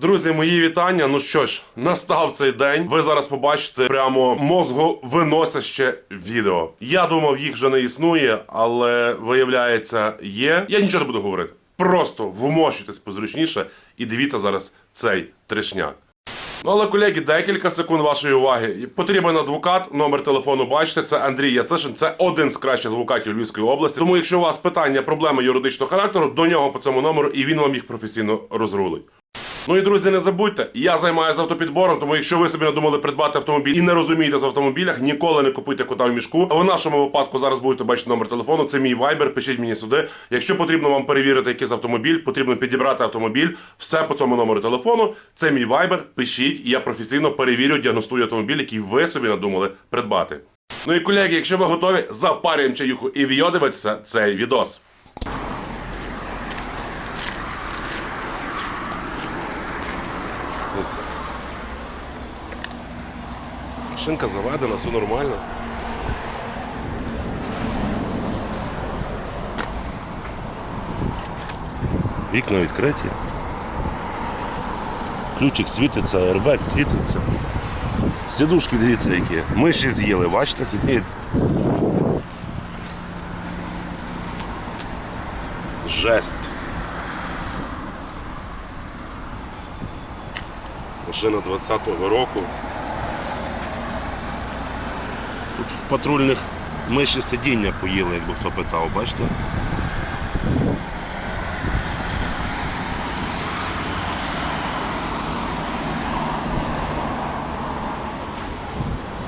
Друзі, мої вітання. Ну що ж, настав цей день. Ви зараз побачите прямо мозговиносяще відео. Я думав, їх вже не існує, але виявляється, є. Я нічого не буду говорити. Просто вмощуйтесь позручніше і дивіться зараз цей трешняк. Ну, але, колеги, декілька секунд вашої уваги. Потрібен адвокат. Номер телефону бачите. Це Андрій Яцишин. Це один з кращих адвокатів Львівської області. Тому, якщо у вас питання, проблеми юридичного характеру, до нього по цьому номеру, і він вам їх професійно розрулить. Ну і друзі, не забудьте, я займаюся автопідбором, тому якщо ви собі надумали придбати автомобіль і не розумієте з автомобілях, ніколи не купуйте кота в мішку. А В нашому випадку зараз будете бачити номер телефону. Це мій вайбер. Пишіть мені сюди. Якщо потрібно вам перевірити якийсь автомобіль, потрібно підібрати автомобіль. Все по цьому номеру телефону. Це мій вайбер. Пишіть, я професійно перевірю, діагностую автомобіль, який ви собі надумали придбати. Ну і колеги, якщо ви готові, запарюємо чаюху і вйодивитися цей відос. Оце. Машинка заведена, все нормально. Вікна відкриті. Ключик світиться, аербек світиться. Сідушки, дивіться, які. Миші з'їли, бачите, дивіться. Жесть. Машина 20-го року. Тут в патрульних миші сидіння поїли, якби хто питав, бачите?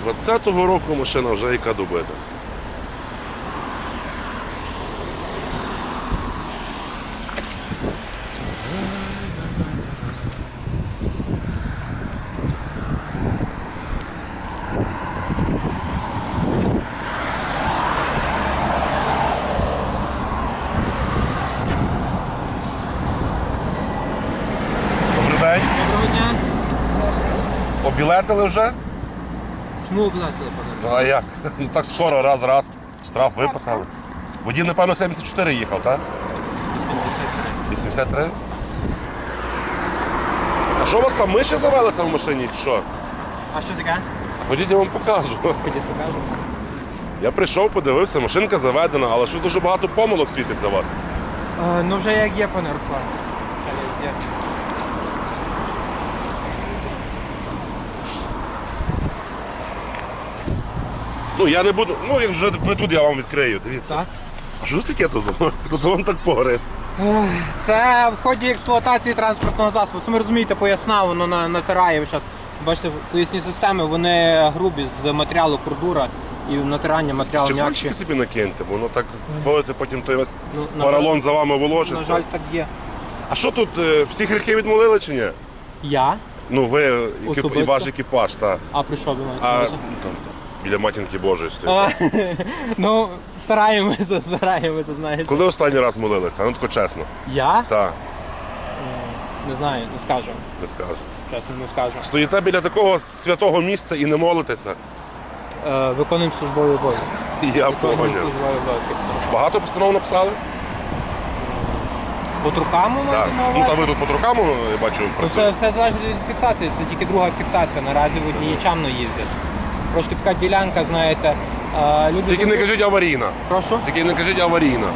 Двадцятого року машина вже яка добита. Добрий день. Доброго дня. Обілетили вже? Чому оплатили пане? Ну а як? Ну так скоро, раз, раз. Штраф виписали. Водій, напевно, 74 їхав, так? 83? 83? А що у вас там миші завелися в машині? Що? А що таке? Ходіть, я вам покажу. Ходіть покажу. Я прийшов, подивився, машинка заведена, але що дуже багато помилок світиться у вас. Е, ну вже як є, пане Руслан. Як є. Ну я не буду. Ну, як вже ви тут я вам відкрию. Дивіться. Так. А що це таке тут? Тут вам так погриз. Це в ході експлуатації транспортного засобу. Самі розумієте, поясна, воно на- натирає час. Бачите, поясні системи, вони грубі з матеріалу кордура і натирання матеріалу Чи м'якші. кончики собі накиньте, бо воно так ходите, потім той весь Ну, на поролон за вами На волочиться. жаль, так є. А що тут, е, всі гріхи відмолили чи ні? Я? Ну, ви екіп... і Особисто? ваш екіпаж, так. А при що думаєте? А ну, там, біля матінки Божої стоїть. Ну, стараємося, стараємося, знаєте. Коли останній раз молилися? Ну тако чесно. Я? Так, Не знаю, не скажу. не скажу. Чесно, не скажу. Стоїте біля такого святого місця і не молитеся. Е, виконуємо службовий обов'язок. Я Виконуємо поняв. службовий обов'язок. Багато постанов написали? По трукам ви Так. маєте на Ну та ви тут по трукаму, я бачу, Ну, це працюєте. все залежить від фіксації, це тільки друга фіксація. Наразі водії чамно їздять. Трошки така ділянка, знаєте. люди Тільки не тут- кажіть аварійна. Прошу? Тільки не кажіть аварійна.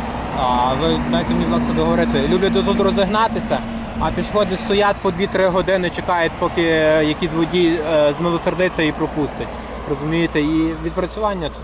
А, ви дайте мені, будь ласка, договорити. Люблять тут розігнатися, а пішоходи стоять по 2-3 години, чекають, поки е, якийсь водій е, змилосердиться і пропустить. Розумієте? І відпрацювання тут.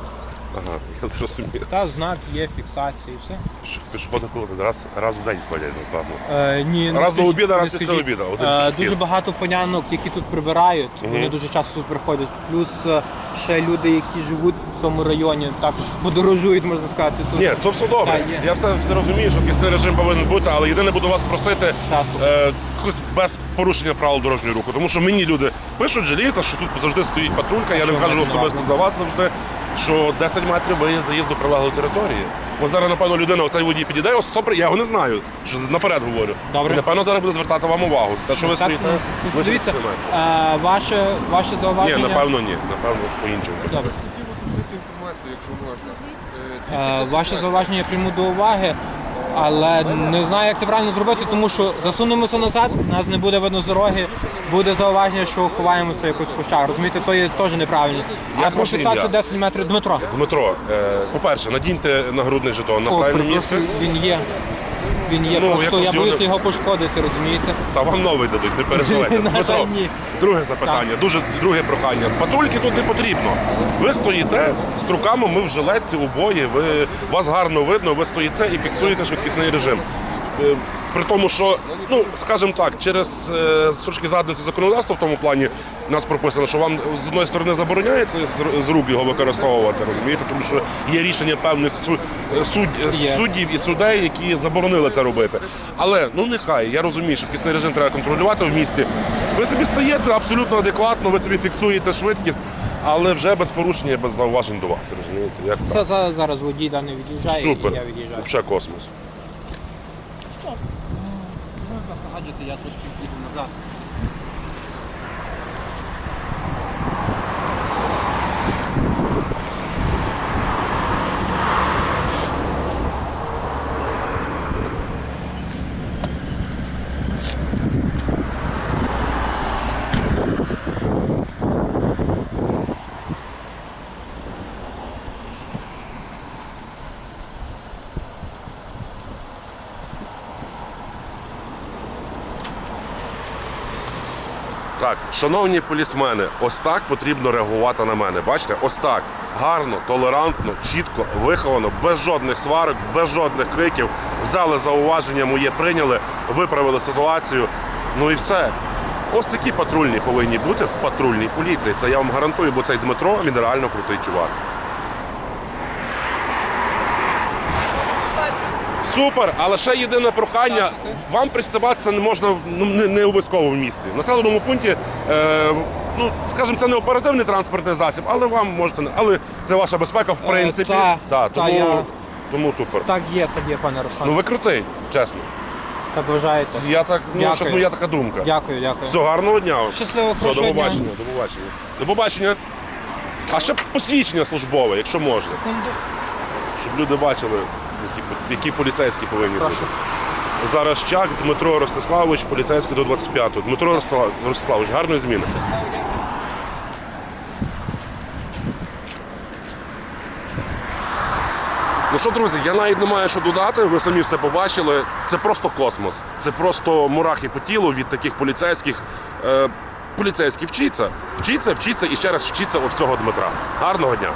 Ага, я зрозумів. Та знак є, фіксація і все. Що Пішоходи коли раз, раз в день ходять, напевно. Е, ні, Раз до скажіть- обіду, раз не після скажіть. обіду, один Е, пішохід. дуже багато панянок, які тут прибирають, вони дуже часто тут приходять. Плюс е, ще люди, які живуть в цьому районі, також подорожують, можна сказати. Тут. Ні, це все добре. Так, є. Я все, все розумію, що кисний режим повинен бути, але єдине буду вас просити Так. е, якось без порушення правил дорожнього руху. Тому що мені люди пишуть, жаліються, що тут завжди стоїть патрулька. Я що не кажу особисто за вас завжди, що 10 метрів виїзд заїзд до прилеглої території. Бо зараз, напевно, людина, оцей водій підійде, ось супер, я його не знаю, що наперед говорю. Добре. Напевно, зараз буде звертати вам увагу за те, що ви Так, стоїте. ну, дивіться, 10 метрів. е, ваше, ваше Ні, зауваження. напевно, ні. Напевно, по-іншому. Добре. Хотів уточнити інформацію, якщо можна. Е, Е, Ваше зауваження я прийму до уваги. Але не знаю, як це правильно зробити, тому що засунемося назад, нас не буде видно з дороги, буде зауваження, що ховаємося якось в кущах. Розумієте, то є теж неправильно. А Як про ваше фіксацію 10 метрів Дмитро. Дмитро, е, по-перше, надіньте нагрудний жетон на О, правильне місце. перепрошую, він є. Він є, Ну, просто якось я його боюся не- його пошкодити, розумієте? Та вам новий дадуть, не переживайте. На Дмитро, жаль, ні. друге запитання, дуже друге прохання. Патрульки тут не потрібно. Ви стоїте з руками, ми в жилетці обоє, ви, вас гарно видно, ви стоїте і фіксуєте швидкісний режим. Е, При тому, що, ну, скажімо так, через е, з точки задниці законодавства в тому плані нас прописано, що вам з одної сторони забороняється з, з рук його використовувати, розумієте, тому що є рішення певних су, е, судь, Є. суддів і судей, які заборонили це робити. Але ну нехай, я розумію, що швидкісний режим треба контролювати в місті. Ви собі стаєте абсолютно адекватно, ви собі фіксуєте швидкість, але вже без порушення, без зауважень до вас. Розумієте? Як? Це за- зараз водій даний від'їжджає, Супер. і я від'їжджаю. Взагалі космос. Будь ласка, гаджети, я трошки піду назад. Так, шановні полісмени, ось так потрібно реагувати на мене. Бачите, ось так. Гарно, толерантно, чітко, виховано, без жодних сварок, без жодних криків. Взяли зауваження моє, прийняли, виправили ситуацію. Ну і все. Ось такі патрульні повинні бути в патрульній поліції. Це я вам гарантую, бо цей Дмитро він реально крутий чувак. Супер, але ще єдине прохання. Вам пристебатися не можна ну, не, не обов'язково в місті. В населеному пункті, е, ну скажімо, це не оперативний транспортний засіб, але вам можете. Але це ваша безпека, в принципі. та, та, тому, я- тому супер. Так є, так є, пане Руслан. Ну ви крутий, чесно. Так вважаєте. Я так, ну Дякую. щось моя така думка. Дякую, дякую. Все, гарного дня. вам. Щасливо, Все, до хорошого дня. побачення, до побачення. До побачення. А ще посвідчення службове, якщо можна. Секунду. Щоб люди бачили, які, які поліцейські повинні Прошу. бути. Зараз Чак Дмитро Ростиславович, поліцейський до 25-го. Дмитро Ростислав- Ростиславович, гарної зміни. Ну що, друзі, я навіть не маю що додати, ви самі все побачили. Це просто космос. Це просто мурахи по тілу від таких поліцейських. Е, поліцейські вчіться, вчіться, вчіться і ще раз вчіться ось цього Дмитра. Гарного дня!